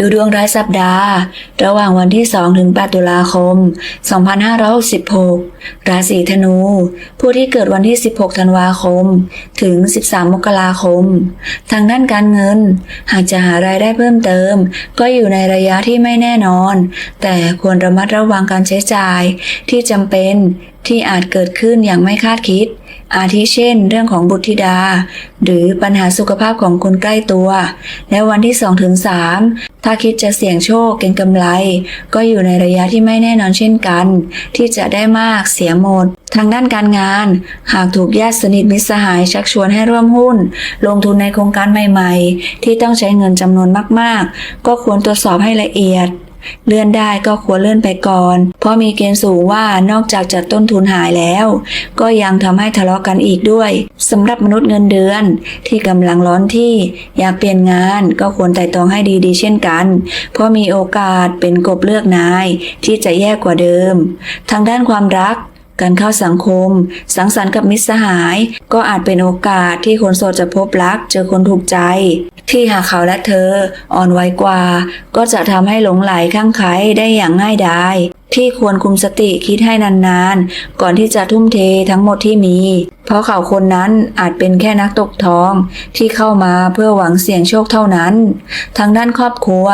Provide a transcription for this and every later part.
ดูดวงรายสัปดาห์ ระหว่างวันที่ 2 ถึง 8 ตุลาคม 2566 ราศีธนู ผู้ที่เกิดวันที่ 16 ธันวาคม ถึง 13 มกราคม ทางด้านการเงิน หากจะหารายได้เพิ่มเติม ก็อยู่ในระยะที่ไม่แน่นอน แต่ควรระมัดระวังการใช้จ่ายที่จำเป็นที่อาจเกิดขึ้นอย่างไม่คาดคิด อาทิเช่น เรื่องของบุตรธิดา หรือปัญหาสุขภาพของคนใกล้ตัว และวันที่ 2-3ถึง3ถ้าคิดจะเสี่ยงโชคเก็งกำไร ก็อยู่ในระยะที่ไม่แน่นอนเช่นกัน ที่จะได้มากเสียหมด ทางด้านการงาน หากถูกญาติสนิทมิตรสหายชักชวนให้ร่วมหุ้น ลงทุนในโครงการใหม่ ๆ ที่ต้องใช้เงินจำนวนมาก ๆ ก็ควรตรวจสอบให้ละเอียด เลื่อนได้ก็ควรเลื่อนไปก่อน เพราะมีเกณฑ์สูงว่านอกจากจะต้นทุนหายแล้ว ก็ยังทำให้ทะเลาะกันอีกด้วยสำหรับมนุษย์เงินเดือนที่กำลังร้อนที่อยากเปลี่ยนงานก็ควรไต่ตองให้ดีๆ เช่นกัน เพราะมีโอกาสเป็นกบเลือกนาย ที่จะแย่กว่าเดิม ทางด้านความรักการเข้าสังคม สังสรรค์กับมิตรสหาย ก็อาจเป็นโอกาสที่คนโสดจะพบรัก เจอคนถูกใจ ที่หากเขาและเธออ่อนไหวกว่า ก็จะทำให้หลงไหลข้างไครได้อย่างง่ายดายที่ควรคุมสติคิดให้นานๆ ก่อนที่จะทุ่มเททั้งหมดที่มี เพราะเขาคนนั้นอาจเป็นแค่นักตกทองที่เข้ามาเพื่อหวังเสี่ยงโชคเท่านั้น ทางด้านครอบครัว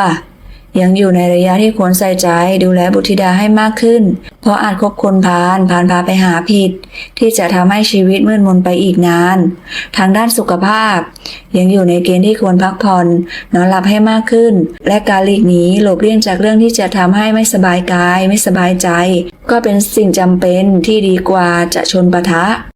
ยังอยู่ในระยะที่ควรใส่ใจดูแลบุตรธิดาให้มากขึ้น เพราะอาจคบคนพาลพานพาไปหาผิด ที่จะทำให้ชีวิตมืดมนไปอีกนาน ทางด้านสุขภาพ ยังอยู่ในเกณฑ์ที่ควรพักผ่อนนอนหลับให้มากขึ้น และการหลีกหนีหลบเลี่ยงจากเรื่องที่จะทำให้ไม่สบายกาย ไม่สบายใจ ก็เป็นสิ่งจำเป็นที่ดีกว่าจะชนปะทะ